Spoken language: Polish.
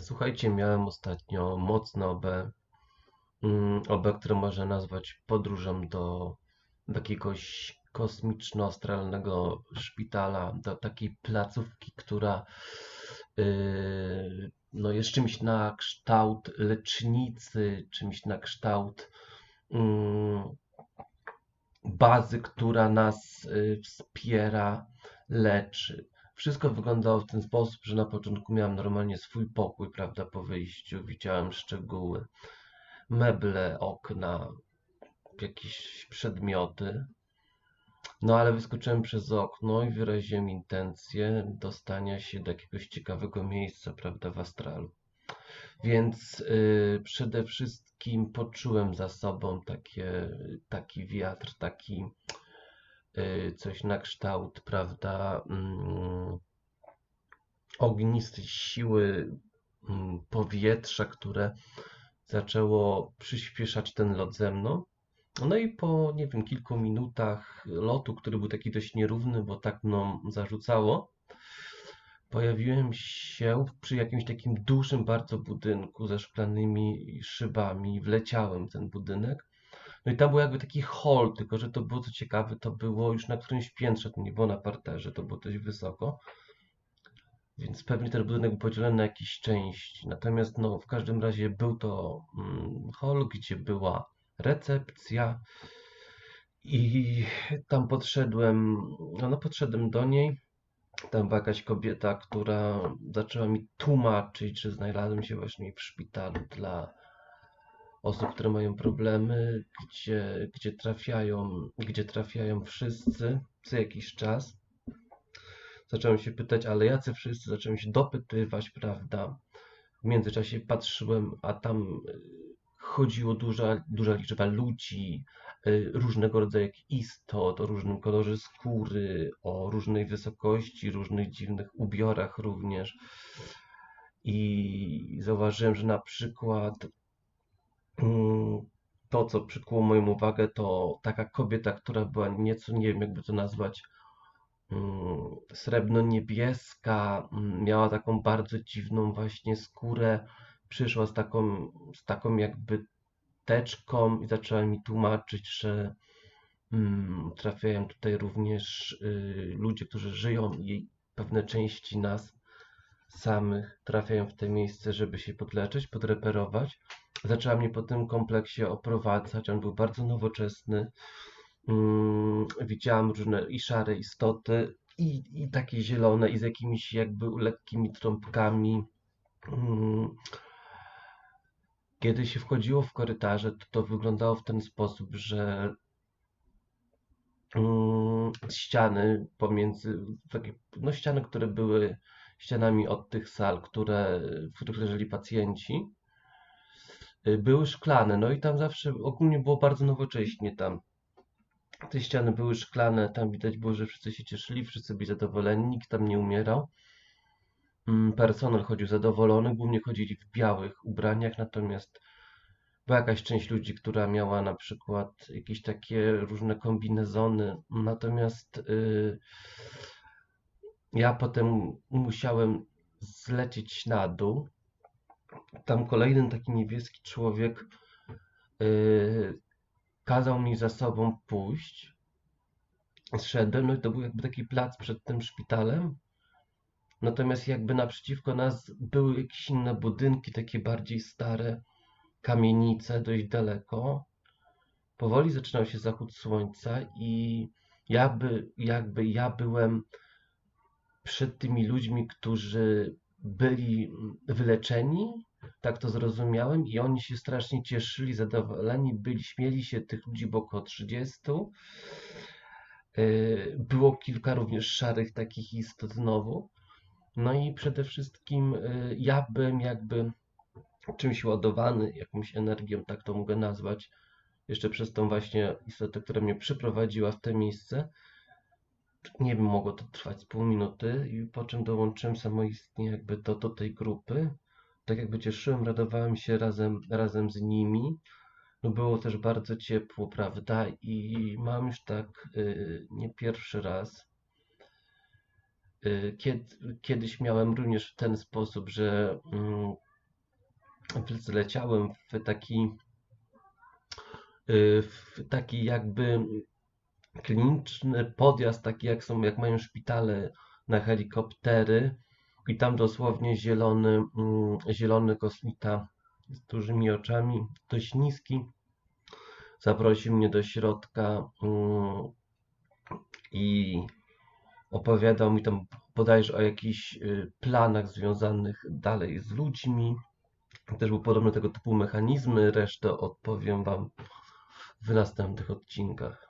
Słuchajcie, miałem ostatnio mocne OB, mm, OB, które można nazwać podróżą do, do jakiegoś kosmiczno-astralnego szpitala, do takiej placówki, która yy, no jest czymś na kształt lecznicy, czymś na kształt mm, bazy, która nas y, wspiera, leczy. Wszystko wyglądało w ten sposób, że na początku miałem normalnie swój pokój, prawda, po wyjściu, widziałem szczegóły, meble, okna, jakieś przedmioty. No ale wyskoczyłem przez okno i wyraziłem intencję dostania się do jakiegoś ciekawego miejsca, prawda, w astralu. Więc y, przede wszystkim poczułem za sobą takie, taki wiatr, taki coś na kształt, prawda, mm, ognistej siły mm, powietrza, które zaczęło przyspieszać ten lot ze mną. No i po, nie wiem, kilku minutach lotu, który był taki dość nierówny, bo tak mną zarzucało, pojawiłem się przy jakimś takim dużym bardzo budynku ze szklanymi szybami. Wleciałem w ten budynek. No i tam był jakby taki hall, tylko że to było co ciekawe, to było już na którymś piętrze, to nie było na parterze, to było dość wysoko. Więc pewnie ten budynek był podzielony na jakieś części. Natomiast no, w każdym razie był to mm, hall, gdzie była recepcja i tam podszedłem, no, no podszedłem do niej. Tam była jakaś kobieta, która zaczęła mi tłumaczyć, że znalazłem się właśnie w szpitalu dla osób, które mają problemy, gdzie, gdzie, trafiają, gdzie trafiają wszyscy co jakiś czas. Zacząłem się pytać, ale jacy wszyscy? Zacząłem się dopytywać, prawda? W międzyczasie patrzyłem, a tam y, chodziło duża, duża liczba ludzi, y, różnego rodzaju istot, o różnym kolorze skóry, o różnej wysokości, różnych dziwnych ubiorach również. I zauważyłem, że na przykład to, co przykuło moją uwagę, to taka kobieta, która była nieco, nie wiem jakby to nazwać, mm, srebrno-niebieska, mm, miała taką bardzo dziwną właśnie skórę, przyszła z taką, z taką jakby teczką i zaczęła mi tłumaczyć, że mm, trafiają tutaj również y, ludzie, którzy żyją i pewne części nas samych trafiają w te miejsce, żeby się podleczyć, podreperować. Zaczęła mnie po tym kompleksie oprowadzać, on był bardzo nowoczesny. Mm, widziałam różne i szare istoty, i, i takie zielone, i z jakimiś jakby lekkimi trąbkami. Mm, kiedy się wchodziło w korytarze, to to wyglądało w ten sposób, że mm, ściany pomiędzy, takie, no ściany, które były ścianami od tych sal, które, w których leżeli pacjenci, y, były szklane. No i tam zawsze ogólnie było bardzo nowocześnie tam. Te ściany były szklane, tam widać było, że wszyscy się cieszyli, wszyscy byli zadowoleni, nikt tam nie umierał. Mm, personel chodził zadowolony, głównie chodzili w białych ubraniach, natomiast była jakaś część ludzi, która miała na przykład jakieś takie różne kombinezony, natomiast yy, ja potem musiałem zlecieć na dół. Tam kolejny taki niebieski człowiek yy, kazał mi za sobą pójść. Zszedłem, no i to był jakby taki plac przed tym szpitalem. Natomiast jakby naprzeciwko nas były jakieś inne budynki, takie bardziej stare, kamienice, dość daleko. Powoli zaczynał się zachód słońca i jakby, jakby ja byłem przed tymi ludźmi, którzy byli wyleczeni, tak to zrozumiałem, i oni się strasznie cieszyli, zadowoleni byli, śmieli się tych ludzi, bo około 30. Y, było kilka również szarych takich istot znowu. No i przede wszystkim y, ja bym jakby czymś ładowany, jakąś energią, tak to mogę nazwać, jeszcze przez tą właśnie istotę, która mnie przyprowadziła w to miejsce. Nie wiem, mogło to trwać z pół minuty i po czym dołączyłem samoistnie jakby do, do tej grupy. Tak jakby cieszyłem, radowałem się razem, razem z nimi. No było też bardzo ciepło, prawda? I mam już tak yy, nie pierwszy raz y, kiedy, kiedyś miałem również w ten sposób, że mm, zleciałem w taki y, w taki jakby kliniczny podjazd, taki jak są, jak mają szpitale na helikoptery i tam dosłownie zielony, mm, zielony kosmita z dużymi oczami, dość niski, zaprosił mnie do środka mm, i opowiadał mi tam bodajże o jakichś y, planach związanych dalej z ludźmi. Też był podobny tego typu mechanizmy, resztę odpowiem Wam w następnych odcinkach.